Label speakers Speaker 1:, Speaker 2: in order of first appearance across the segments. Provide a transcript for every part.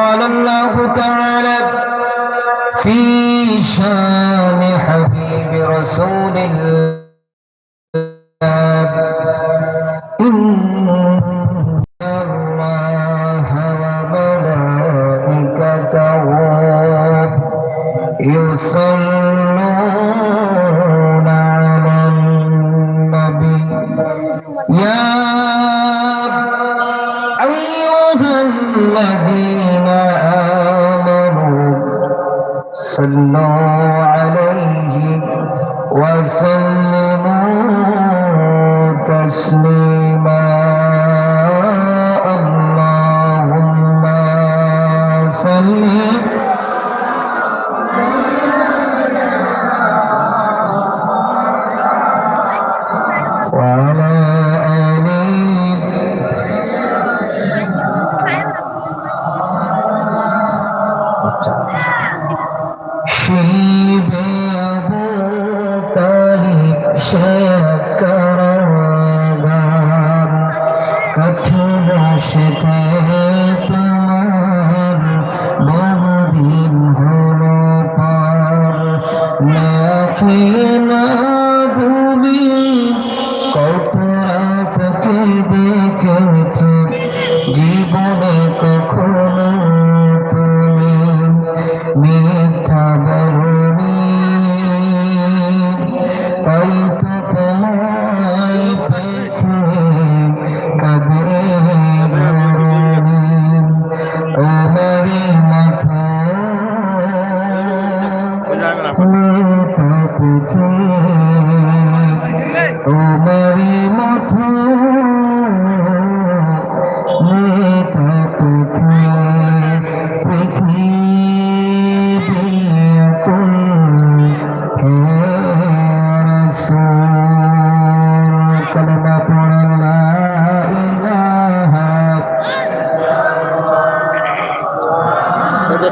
Speaker 1: قال الله تعالى في شان حبيب رسول الله يصلون على النبي. يا أيها الذين وسلم হয়ে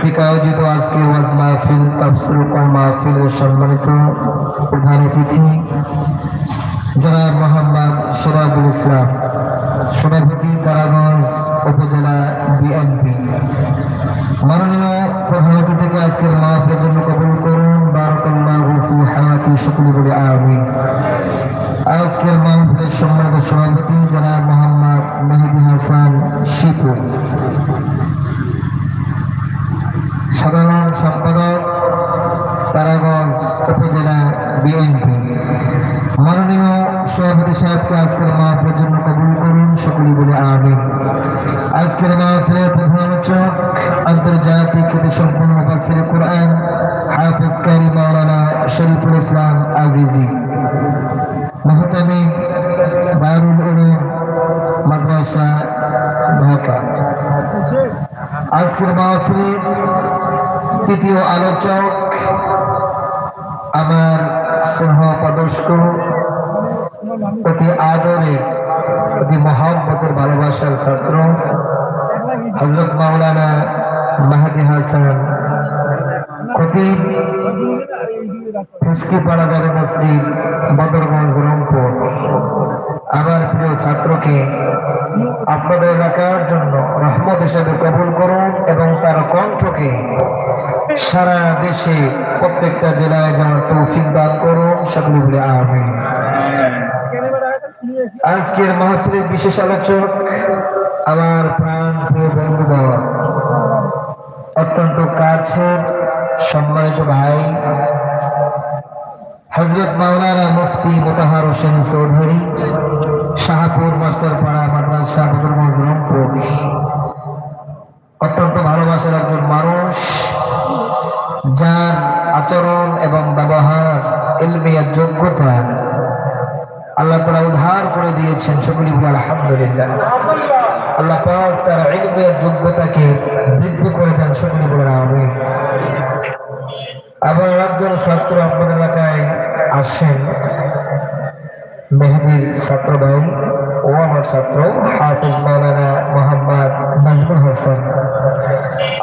Speaker 1: কর্তৃক আয়োজিত আজকে ওয়াজ মাহফিল মাহফিল ও সম্মানিত প্রধান অতিথি, জনাব মোহাম্মদ সিরাজুল ইসলাম, সভাপতি তারাগঞ্জ উপজেলা বিএনপি। মাননীয় প্রধান অতিথিকে আজকের মাহফিলের জন্য কবুল করুন, বারাকাল্লাহু ফি হায়াতি শুকরি বলে আমিন। আজকের মাহফিলের সম্মানিত সভাপতি জনাব মোহাম্মদ মেহেদি হাসান শিপু। সাধারণ সম্পাদক, তারাগঞ্জ উপজেলা বিএনপি। মাননীয় সভাপতি সাহেবকে আজকের মাহফিলের জন্য কবুল করুন সকলে বলে আমি আজকের মাহফিলের প্রধান আলোচক, আন্তর্জাতিক খ্যাতি সম্পন্ন মুফাসসির কোরআন হাফিজ মাওলানা শরীফুল ইসলাম আজিজি। মহতামি দারুল উলুম মাদ্রাসা, ঢাকা। আজকের মাহফিলের তৃতীয় আলোচক, আমার স্নেহ পদস্ক, অতি আদরের অতি মহাব্বতের ভালোবাসার ছাত্র হজরত মাওলানা মাহাদি হাসান খতিব ফুসকি পাড়া যাবে মসজিদ, বদরগঞ্জ, রংপুর। আমার প্রিয় ছাত্রকে, আপনাদের এলাকার জন্য রহমত হিসাবে কবুল করুন এবং তার কণ্ঠকে সারা দেশে, প্রত্যেকটা জেলায় যেন তৌফিক দান করুন। সকলে বলে আমি আজকের মাহফিলের বিশেষ আলোচক আমার প্রাণ প্রিয় অত্যন্ত কাছের সম্মানিত ভাই হজরত মাওলানা মুফতি মোতাহার হোসেন চৌধুরী। শাহপুর মাস্টারপাড়া মাদ্রাসা বদরগঞ্জ রংপুর অত্যন্ত ভালোবাসার একজন মানুষ, যার আচরণ এবং ব্যবহার এলমিয়ার যোগ্যতা আল্লাহ তারা উদ্ধার করে দিয়েছেন বলে আলহামদুলিল্লাহ। আল্লাহ পাক তার এলমিয়ার যোগ্যতাকে বৃদ্ধি করে দেন সকলি বলে আবার একজন ছাত্র আপনাদের এলাকায় আসেন। ছাত্র ভাই ও আমার ছাত্র হাফিজ মাওলানা মোহাম্মদ নাজমুল হাসান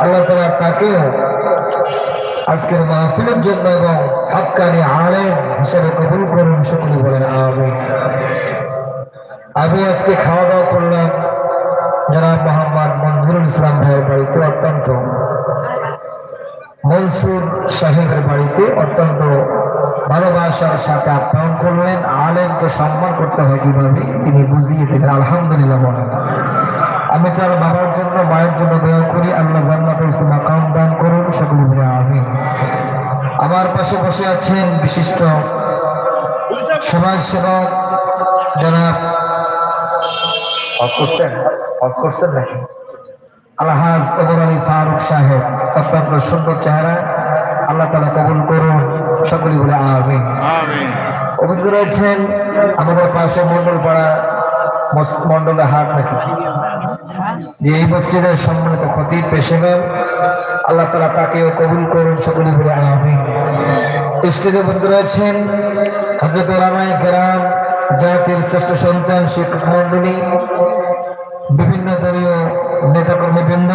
Speaker 1: আল্লাহ তালা তাকেও আজকের মাহফিলের জন্য এবং হকানি আলেম হিসেবে কবুল করুন সকলে বলেন আমি আমি আজকে খাওয়া দাওয়া করলাম জনাব মোহাম্মদ মঞ্জুরুল ইসলাম ভাইয়ের বাড়িতে অত্যন্ত মনসুর সাহেবের বাড়িতে অত্যন্ত ভালোবাসার সাথে আপ্যায়ন করলেন, আলেমকে সম্মান করতে হয় কীভাবে? তিনি বুঝিয়ে দিলেন, আলহামদুলিল্লাহ বলেন আমি তার বাবার জন্য, মায়ের জন্য দয়া করি, আল্লাহ জান্নাত মাকাম দান করুন, সকলে আমি আমার পাশে বসে আছেন বিশিষ্ট সমাজ সেবক জনাব করছেন আলহাজ কবর আলী ফারুক সাহেব, অত্যন্ত সুন্দর চেহারা। আল্লাহ তালা কবুল করুন। সকলে বলে আমিন। উপস্থিত রয়েছেন আমাদের পাশে মন্ডল পাড়া মন্ডলে হাট নাকি? যে এই মসজিদের সম্মানিত খতিব পেশেগার আল্লাহ তালা তাকেও কবুল করুন সকলে বলে আমিন। স্টেজে উপস্থিত রয়েছেন হজরত রামায় গ্রাম জাতির শ্রেষ্ঠ সন্তান শিক্ষক মন্ডলী বিভিন্ন দলীয় নেতাকর্মীবৃন্দ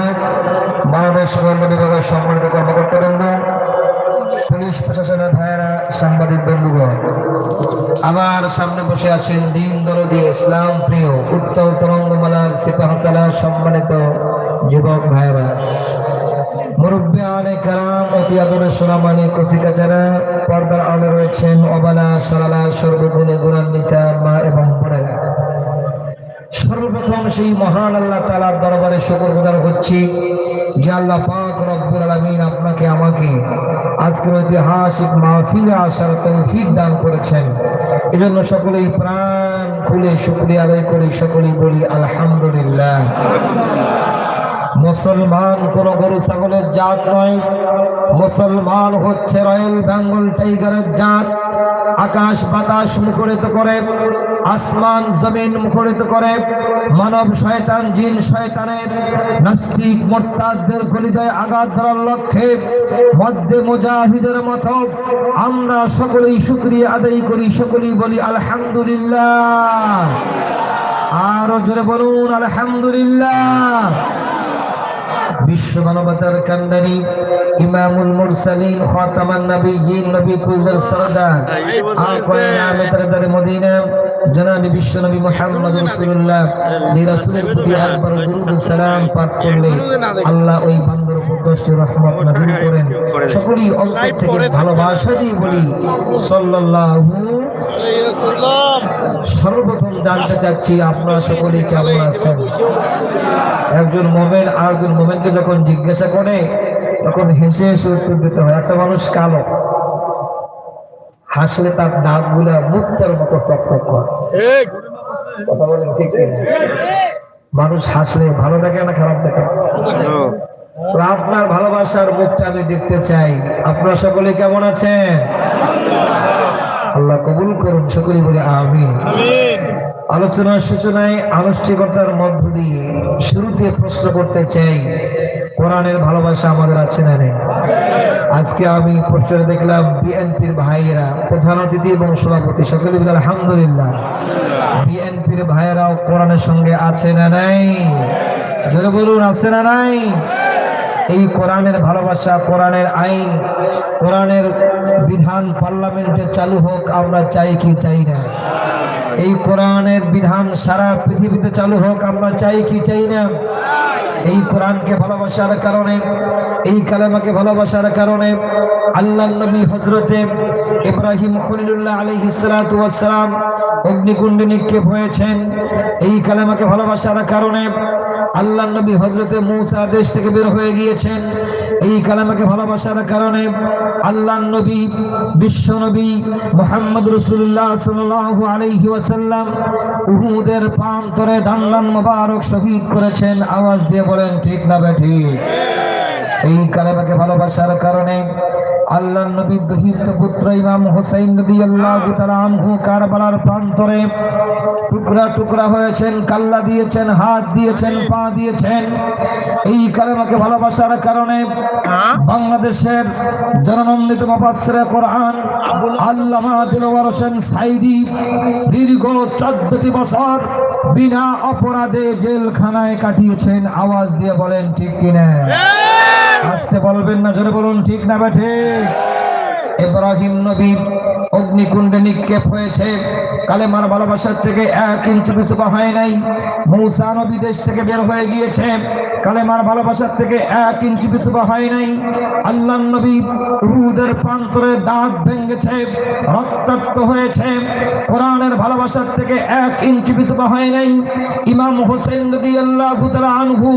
Speaker 1: বাংলাদেশ গোয়েন্দা বিভাগের সম্মানিত কর্মকর্তাবৃন্দ পুলিশ প্রশাসনের ভাইয়েরা, সাংবাদিক বন্ধুগণ, আমার সামনে বসে আছেন দিন দরদি ইসলাম প্রিয়, উত্তর তরঙ্গমালার সিপাহসালার সম্মানিত যুবক ভাইয়েরা। আলে অতি পর্দার আলে রয়েছেন অবালা, সরালা, সর্বগুণে গুণান্বিতা মা এবং বোনেরা। সর্বপ্রথম সেই মহান আল্লাহ তালার দরবারে শকর গুজার হচ্ছি যে আল্লাহ পাক রব্বুল আলমিন আপনাকে আমাকে আজকের ঐতিহাসিক মাহফিলে আসার তৌফিক দান করেছেন। এজন্য সকলেই প্রাণ খুলে শুক্রিয়া আদায় করে, সকলেই বলি আলহামদুলিল্লাহ। মুসলমান কোন গরু, ছাগলের জাত নয়। মুসলমান হচ্ছে রয়্যাল বেঙ্গল টাইগারের জাত। আকাশ বাতাস মুখরিত করে, আসমান জমিন মুখরিত করে, মানব শয়তান, জিন শয়তানের নাস্তিক মোরতাদদের গলিদায় আঘাত ধরার লক্ষ্যে মধ্যে মুজাহিদের মতো আমরা সকলেই শুক্রিয়া আদায় করি, সকলেই বলি আলহামদুলিল্লাহ। আরও জোরে বলুন, আলহামদুলিল্লাহ। বিশ্ব মানবতার কান্ডারি ইমামুল মুরসালিন খাতামান নবিয়্যিন নবী কুলদার সরদার। নামে তারদারে মদিনা জনাবি বিশ্ব নবী মুহাম্মদ রাসূলুল্লাহ, যে রাসূলের প্রতি একবার দরুদ সালাম পাঠ করলে আল্লাহ ওই বান্দার উপর দশটি রহমত নাযিল করেন। সকলেই অন্তর থেকে ভালোবাসা দিয়ে বলি, সাল্লাল্লাহু সর্বপ্রথম জানতে চাচ্ছি আপনারা সকলে কেমন আছেন? একজন মোমেন আর একজন মোমেনকে যখন জিজ্ঞাসা করে, তখন হেসে হেসে উত্তর দিতে হয়, একটা মানুষ কালো। হাসলে তার দাঁতগুলা মুক্তার মতো চকচক করে। কথা বলেন ঠিক মানুষ হাসলে ভালো দেখে না খারাপ দেখে? আপনার ভালোবাসার মুখটা আমি দেখতে চাই। আপনারা সকলে কেমন আছেন? আল্লাহ কবুল করুন সকলে বলে আমি আলোচনার সূচনায় আনুষ্ঠানিকতার মধ্য দিয়ে শুরুতে প্রশ্ন করতে চাই কোরআনের ভালোবাসা আমাদের আছে না নেই? আজকে আমি পোস্টারে দেখলাম বিএনপির ভাইয়েরা প্রধান অতিথি এবং সভাপতি, সকলে আলহামদুলিল্লাহ। বিএনপির ভাইয়েরাও কোরআনের সঙ্গে আছে না নাই? যদি বলুন, আছে না নাই? এই কোরআনের ভালোবাসা, কোরআনের আইন, কোরআনের বিধান পার্লামেন্টে চালু হোক, আমরা চাই কি চাই না। এই কোরআনের বিধান সারা পৃথিবীতে চালু হোক, আমরা চাই কি চাই না? এই কোরআনকে ভালোবাসার কারণে, এই কালেমাকে ভালোবাসার কারণে আল্লাহ নবী হজরতে ইব্রাহিম খলিলুল্লাহ আলহি সালাম অগ্নিকুণ্ড নিক্ষেপ হয়েছেন। এই কালেমাকে ভালোবাসার কারণে আল্লাহ নবী হজরতে মৌসা দেশ থেকে বের হয়ে গিয়েছেন। এই কালামাকে ভালোবাসার কারণে আল্লাহ নবী, বিশ্ব নবী মোহাম্মদ রসুল্লাহ সাল্লাহ আলহি ওয়াসাল্লাম উহুদের প্রান্তরে দান্নান মোবারক শহীদ করেছেন। আওয়াজ দিয়ে বলেন, ঠিক না ঠিক? এই কালেমাকে ভালোবাসার কারণে আল্লাহ নবী দহিত পুত্র ইমাম হোসাইন নদী আল্লাহ আনহু কারবালার প্রান্তরে টুকরা টুকরা হয়েছেন কাল্লা দিয়েছেন হাত দিয়েছেন পা দিয়েছেন। এই কালেমাকে ভালোবাসার কারণে বাংলাদেশের জননন্দিত মাপাসরে কোরআন আল্লামা দিলওয়ার হোসেন সাইদি দীর্ঘ চোদ্দটি বছর বিনা অপরাধে জেলখানায় কাটিয়েছেন। আওয়াজ দিয়ে বলেন ঠিক কিনা? আসতে বলবেন না জোরে বলুন ঠিক না বেঠে ইব্রাহিম নবী অগ্নিকুণ্ডে নিক্ষেপ হয়েছে। কালেমার ভালোবাসার থেকে এক ইঞ্চি পিছু হয় নাই। মৌসা নবী দেশ থেকে বের হয়ে গিয়েছে। কালেমার ভালোবাসার থেকে এক ইঞ্চি পিছু হয় নাই। আল্লাহ নবী রুদের প্রান্তরে দাঁত ভেঙেছে, রক্তাক্ত হয়েছে। কোরআনের ভালোবাসার থেকে এক ইঞ্চি পিছু হয় নাই। ইমাম হোসেন নদী আল্লাহ আনহু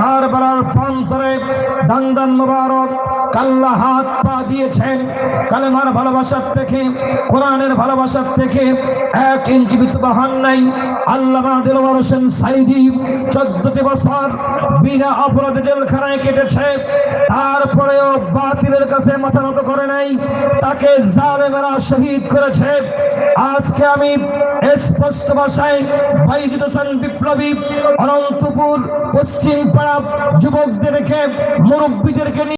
Speaker 1: কারবালার প্রান্তরে দান দান মোবারক কাল্লা হাত পা দিয়েছেন। কালেমার ভালোবাসার থেকে, কোরআনের ভালোবাসার থেকে এক ইঞ্চি বিসবাহান নাই। আল্লাহ দিলওয়ার হোসেন সাইদি চোদ্দটি বছর বিনা অপরাধে জেলখানায় কেটেছে। তারপরেও বাতিলের কাছে মাথা নত করে নাই। তাকে জালেমেরা শহীদ করেছে। আজকে আমি স্পষ্ট ভাষায় বাইজিদ হোসেন বিপ্লবী অনন্তপুর পশ্চিম পাড়া যুবকদেরকে, মুরব্বীদেরকে